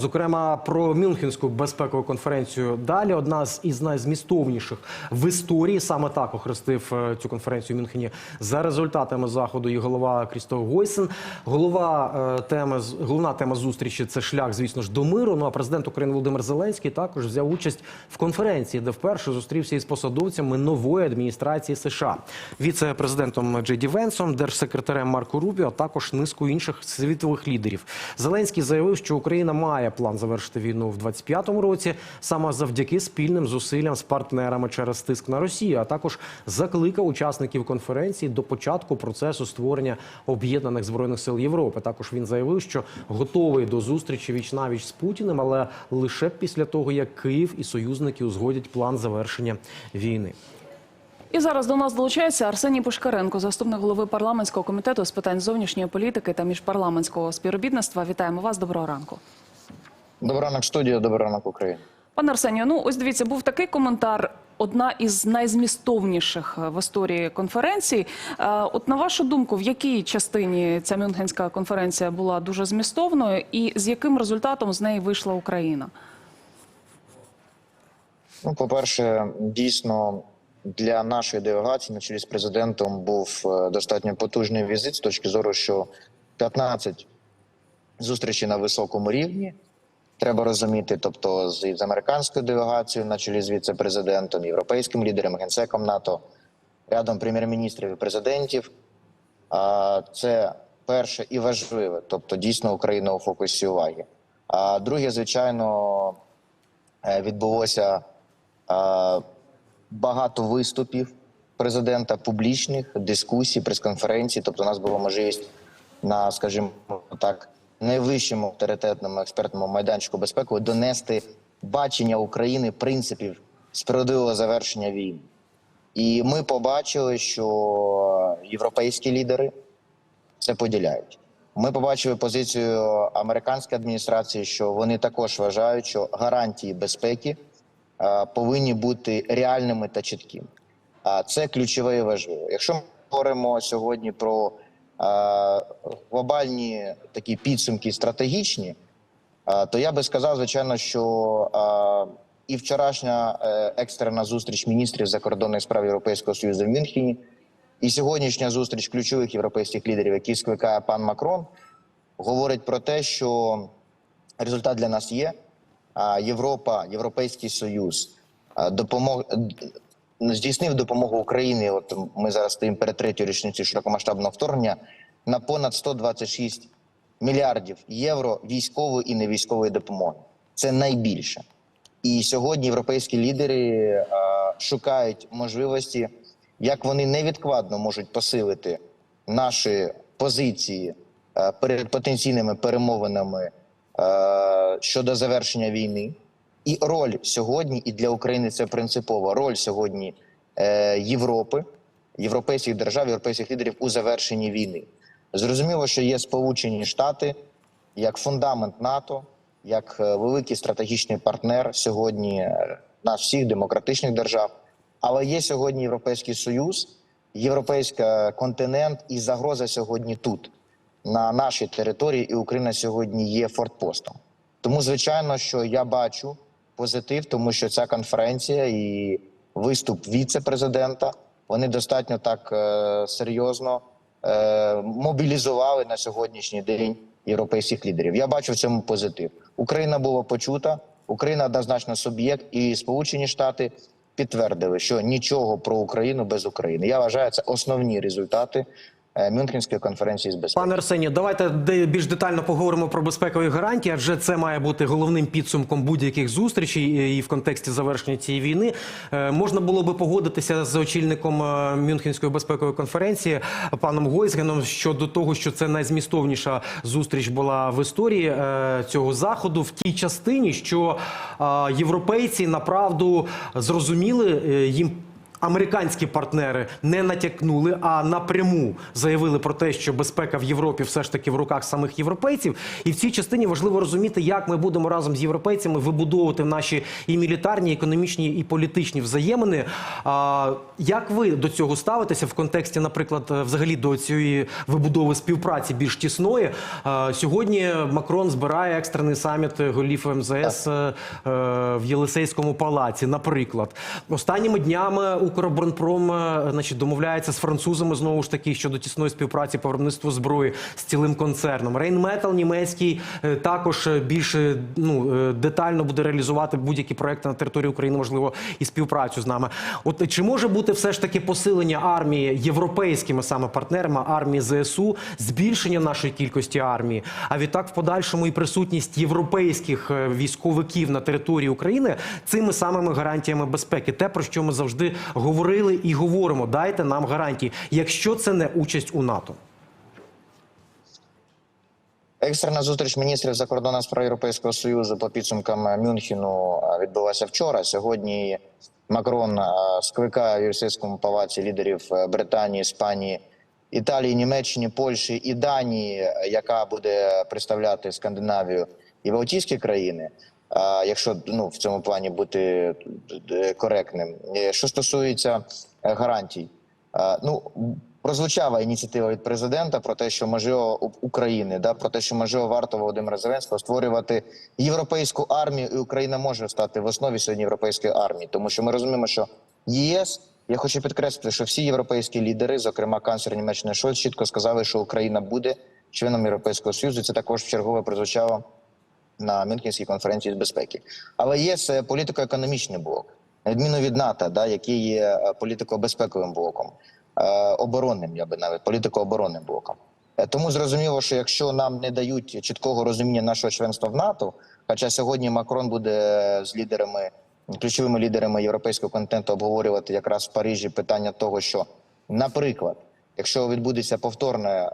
Зокрема, про Мюнхенську безпекову конференцію далі одна з із найзмістовніших в історії. Саме так охрестив е, цю конференцію в Мюнхені за результатами заходу. І голова Крістоф Гойсен. Голова е, теми головна тема зустрічі це шлях, звісно ж, до миру. Ну а президент України Володимир Зеленський також взяв участь в конференції, де вперше зустрівся із посадовцями нової адміністрації США, віце-президентом Джей Венсом, держсекретарем Марко Рубіо, а також низкою інших світових лідерів. Зеленський заявив, що Україна має план завершити війну в 25-му році саме завдяки спільним зусиллям з партнерами через тиск на Росію. А також закликав учасників конференції до початку процесу створення об'єднаних збройних сил Європи. Також він заявив, що готовий до зустрічі віч навіч з Путіним, але лише після того, як Київ і союзники узгодять план завершення війни. І зараз до нас долучається Арсеній Пушкаренко, заступник голови парламентського комітету з питань зовнішньої політики та міжпарламентського співробітництва. Вітаємо вас. Доброго ранку. Добрий ранок, студія, добрий ранок, Україна. Пане Арсенію, ну ось дивіться, був такий коментар. Одна із найзмістовніших е, в історії конференцій. Е, От на вашу думку, в якій частині ця Мюнхенська конференція була дуже змістовною, і з яким результатом з неї вийшла Україна? Ну, по-перше, дійсно для нашої делегації на чолі з президентом був е, достатньо потужний візит з точки зору, що 15 зустрічей на високому рівні. Треба розуміти, тобто з, з американською делегацією на чолі з віце-президентом, європейським лідером, генсеком НАТО, рядом прем'єр-міністрів і президентів. А це перше і важливе, тобто дійсно Україна у фокусі уваги. А друге, звичайно, е, відбулося е, багато виступів президента, публічних дискусій, прес-конференцій. Тобто, у нас була можливість на, скажімо так, найвищому авторитетному експертному майданчику безпеки донести бачення України принципів справедливого завершення війни. І ми побачили, що європейські лідери це поділяють. Ми побачили позицію американської адміністрації, що вони також вважають, що гарантії безпеки е, повинні бути реальними та чіткими. А це ключове і важливо. Якщо ми говоримо сьогодні про глобальні такі підсумки стратегічні, то я би сказав, звичайно, що і вчорашня е, екстрена зустріч міністрів закордонних справ Європейського Союзу в Мюнхені, і сьогоднішня зустріч ключових європейських лідерів, які скликає пан Макрон, говорить про те, що результат для нас є. Європа, Європейський Союз допомог здійснив допомогу Україні. От ми зараз стоїмо перед третьою річницею широкомасштабного вторгнення на понад 126 мільярдів євро військової і невійськової допомоги. Це найбільше. І сьогодні європейські лідери е, шукають можливості, як вони невідкладно можуть посилити наші позиції е, перед потенційними перемовинами е, щодо завершення війни. І роль сьогодні, і для України це принципова роль сьогодні е, Європи, європейських держав, європейських лідерів у завершенні війни. Зрозуміло, що є Сполучені Штати як фундамент НАТО, як е, великий стратегічний партнер сьогодні е, нас всіх демократичних держав. Але є сьогодні Європейський Союз, європейський континент, і загроза сьогодні тут, на нашій території, і Україна сьогодні є фортпостом. Тому, звичайно, що я бачу позитив, тому що ця конференція і виступ віце-президента вони достатньо так е, серйозно е, мобілізували на сьогоднішній день європейських лідерів. Я бачу в цьому позитив. Україна була почута, Україна однозначно суб'єкт, і Сполучені Штати підтвердили, що нічого про Україну без України. Я вважаю, це основні результати Мюнхенської конференції з безпеки. Пане Арсенію, давайте більш детально поговоримо про безпекові гарантії, адже це має бути головним підсумком будь-яких зустрічей і- і в контексті завершення цієї війни. Е, Можна було би погодитися з очільником е, Мюнхенської безпекової конференції паном Гойсгеном щодо того, що це найзмістовніша зустріч була в історії е, цього заходу в тій частині, що е, європейці направду зрозуміли е, їм американські партнери не натякнули, а напряму заявили про те, що безпека в Європі все ж таки в руках самих європейців. І в цій частині важливо розуміти, як ми будемо разом з європейцями вибудовувати наші і мілітарні, і економічні, і політичні взаємини. А, як ви до цього ставитеся в контексті, наприклад, е, взагалі до цієї вибудови співпраці більш тісної? А, сьогодні Макрон збирає екстрений саміт голів МЗС е, е, в Єлисейському палаці. Наприклад, останніми днями Укроборонпром значить, домовляється з французами знову ж таки щодо тісної співпраці по виробництву зброї з цілим концерном. Рейнметал німецький е, також е, більше ну е, детально буде реалізувати будь-які проекти на території України, можливо, і співпрацю з нами. От чи може бути все ж таки посилення армії європейськими саме партнерами армії ЗСУ, збільшення нашої кількості армії, а відтак в подальшому і присутність європейських військовиків на території України цими самими гарантіями безпеки, те про що ми завжди говорили і говоримо. Дайте нам гарантії, якщо це не участь у НАТО. Екстрена зустріч міністрів закордонних справ Європейського союзу по підсумкам Мюнхену відбулася вчора. Сьогодні Макрон скликає в Європейському палаці лідерів е, Британії, Іспанії, Італії, Німеччини, Польщі і Данії, яка буде представляти Скандинавію і Балтійські країни. Якщо ну в цьому плані бути е, коректним, Е, що стосується е, гарантій, Ну прозвучала ініціатива від президента про те, що можливо України, да про те, що можливо варто Володимира Зеленського створювати європейську армію, і Україна може стати в основі сьогодні європейської армії, тому що ми розуміємо, що ЄС. Я хочу підкреслити, що всі європейські лідери, зокрема канцлер Німеччини Шольц, чітко сказали, що Україна буде членом Європейського союзу. Це також вчергове прозвучало на Мюнхенській конференції з безпеки. Але є політико-економічний блок, на відміну від НАТО, да, який є е, політико-безпековим блоком, е, оборонним, я би навіть політико-оборонним блоком. Е, Тому зрозуміло, що якщо нам не дають чіткого розуміння нашого членства в НАТО, хоча сьогодні Макрон буде з лідерами, ключовими лідерами європейського континенту обговорювати якраз в Парижі питання того, що, наприклад, якщо відбудеться повторна е,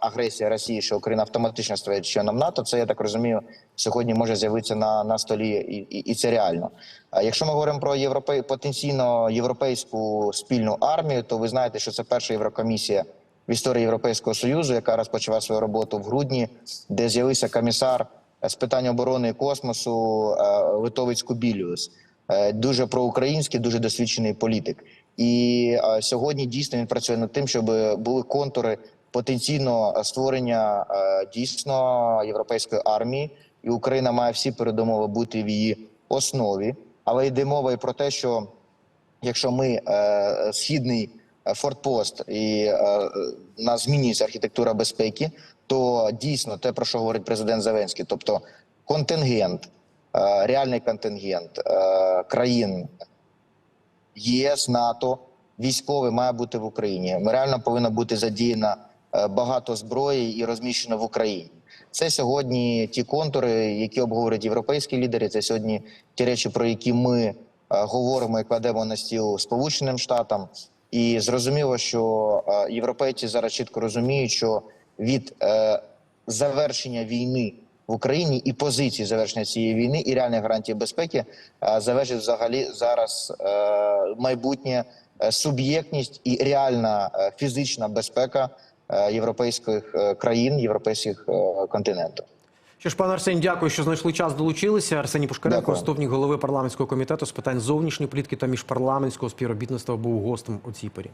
агресія Росії, що Україна автоматично стає членом НАТО, це я так розумію, сьогодні може з'явитися на, на столі, і, і, і це реально. А якщо ми говоримо про європей, потенційно європейську спільну армію, то ви знаєте, що це перша єврокомісія в історії Європейського союзу, яка розпочала свою роботу в грудні, де з'явився комісар з питань оборони і космосу е, Литовець Кубіліус. Е, дуже проукраїнський, дуже досвідчений політик. І е, сьогодні дійсно він працює над тим, щоб були контури потенційно створення е, дійсно європейської армії, і Україна має всі передумови бути в її основі. Але йде мова і про те, що якщо ми е, східний е, фортпост і е, у нас змінюється архітектура безпеки, то дійсно те, про що говорить президент Зеленський, тобто контингент, е, реальний контингент е, країн ЄС, НАТО, військовий має бути в Україні. Ми реально повинно бути задіяно е, багато зброї і розміщено в Україні. Це сьогодні ті контури, які обговорюють європейські лідери. Це сьогодні ті речі, про які ми е, говоримо і кладемо на стіл Сполученим Штатам. І зрозуміло, що е, європейці зараз чітко розуміють, що від е, завершення війни в Україні і позиції завершення цієї війни і реальних гарантій безпеки е, залежить взагалі зараз е, майбутнє е, суб'єктність і реальна е, фізична безпека е, європейських е, країн, європейських е, континентів. Що ж, пане Арсеній, дякую, що знайшли час, долучилися. Арсеній Пушкаренко, заступник голови парламентського комітету з питань зовнішньої політики та міжпарламентського співробітництва, був гостем у цій порі.